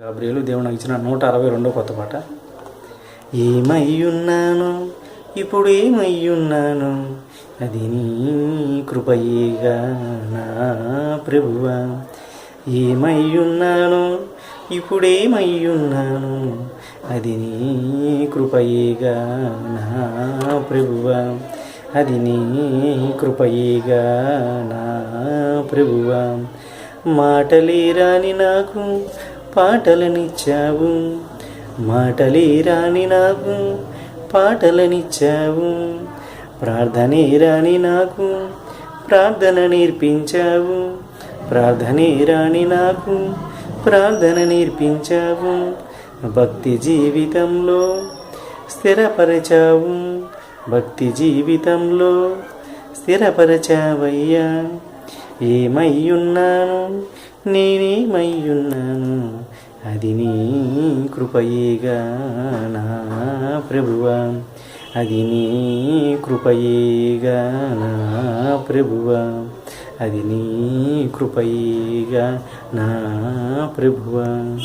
Gabriel దేవుడు నాకు ఇచ్చిన నూట అరవై రెండో కొత్త పాట. ఏమయ్యున్నాను? ఇప్పుడు ఏమయ్యున్నాను? అది నీ కృపయేగా నా ప్రభువా. ఏమయ్యున్నాను? ఇప్పుడేమయ్యున్నాను అది నీ కృపయేగా నా ప్రభువా. అది నీ కృపయేగా నా ప్రభువా. మాటలే రాని నాకు పాటలనిచ్చావు. మాటలే రాని నాకు పాటలనిచ్చావు. ప్రార్థనే రాని నాకు ప్రార్థన నేర్పించావు. ప్రార్థనే రాని నాకు ప్రార్థన నేర్పించావు. భక్తి జీవితంలో స్థిరపరచావు. భక్తి జీవితంలో స్థిరపరచావయ్యా. ఏమయ్యున్నాను నేనేమయ్యున్నాను? అది నీ కృపయేగా నా ప్రభువా. అది నీ కృపయేగా నా ప్రభువా. అది నీ కృపయేగా నా ప్రభువా.